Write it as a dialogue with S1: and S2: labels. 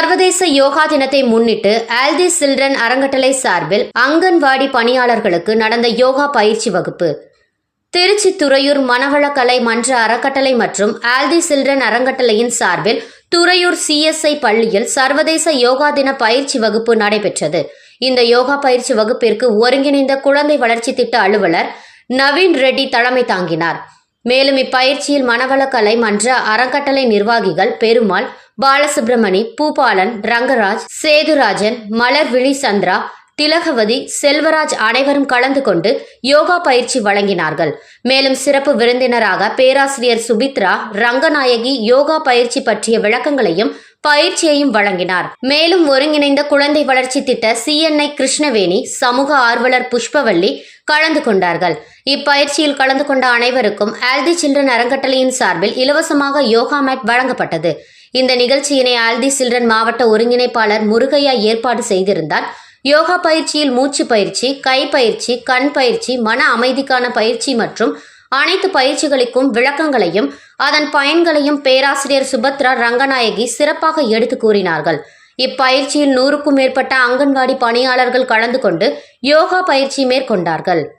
S1: சர்வதேச யோகா தினத்தை முன்னிட்டு ஆல்தி சில்ட்ரன் அறங்கட்டளை சார்பில் அங்கன்வாடி பணியாளர்களுக்கு நடந்த யோகா பயிற்சி வகுப்பு. திருச்சி துறையூர் மனவளக்கலை மன்ற அறக்கட்டளை மற்றும் ஆல்தி சில்ட்ரன் அறங்கட்டளையின் சார்பில் துறையூர் சிஎஸ்ஐ பள்ளியில் சர்வதேச யோகா தின பயிற்சி வகுப்பு நடைபெற்றது. இந்த யோகா பயிற்சி வகுப்பிற்கு ஒருங்கிணைந்த குழந்தை வளர்ச்சி திட்ட அலுவலர் நவீன் ரெட்டி தலைமை தாங்கினார். மேலும் இப்பயிற்சியில் மனவளக்கலை மன்ற அறக்கட்டளை நிர்வாகிகள் பெருமாள் பாலசுப்ரமணி பூபாலன் ரங்கராஜ் சேதுராஜன் மலர்விழி சந்திரா திலகவதி செல்வராஜ் அனைவரும் கலந்து கொண்டு யோகா பயிற்சி வழங்கினார்கள். மேலும் சிறப்பு விருந்தினராக பேராசிரியர் சுபித்ரா ரங்கநாயகி யோகா பயிற்சி பற்றிய விளக்கங்களையும் பயிற்சியையும் வழங்கினார். மேலும் ஒருங்கிணைந்த குழந்தை வளர்ச்சி திட்ட சிஎன்ஐ கிருஷ்ணவேணி சமூக ஆர்வலர் புஷ்பவல்லி கலந்து கொண்டார்கள். இப்பயிற்சியில் கலந்து கொண்ட அனைவருக்கும் ஆல்தி சில்ட்ரன் அறங்கட்டளையின் சார்பில் இலவசமாக யோகா மேட் வழங்கப்பட்டது. இந்த நிகழ்ச்சியினை ஆல்தி சில்ட்ரன் மாவட்ட ஒருங்கிணைப்பாளர் முருகையா ஏற்பாடு செய்திருந்தார். யோகா பயிற்சியில் மூச்சு பயிற்சி கை பயிற்சி கண் பயிற்சி மன அமைதிக்கான பயிற்சி மற்றும் அனைத்து பயிற்சிகளுக்கும் விளக்கங்களையும் அதன் பயன்களையும் பேராசிரியர் சுபத்ரா ரங்கநாயகி சிறப்பாக எடுத்து கூறினார்கள். இப்பயிற்சியில் நூறுக்கும் மேற்பட்ட அங்கன்வாடி பணியாளர்கள் கலந்து கொண்டு யோகா பயிற்சி மேற்கொண்டார்கள்.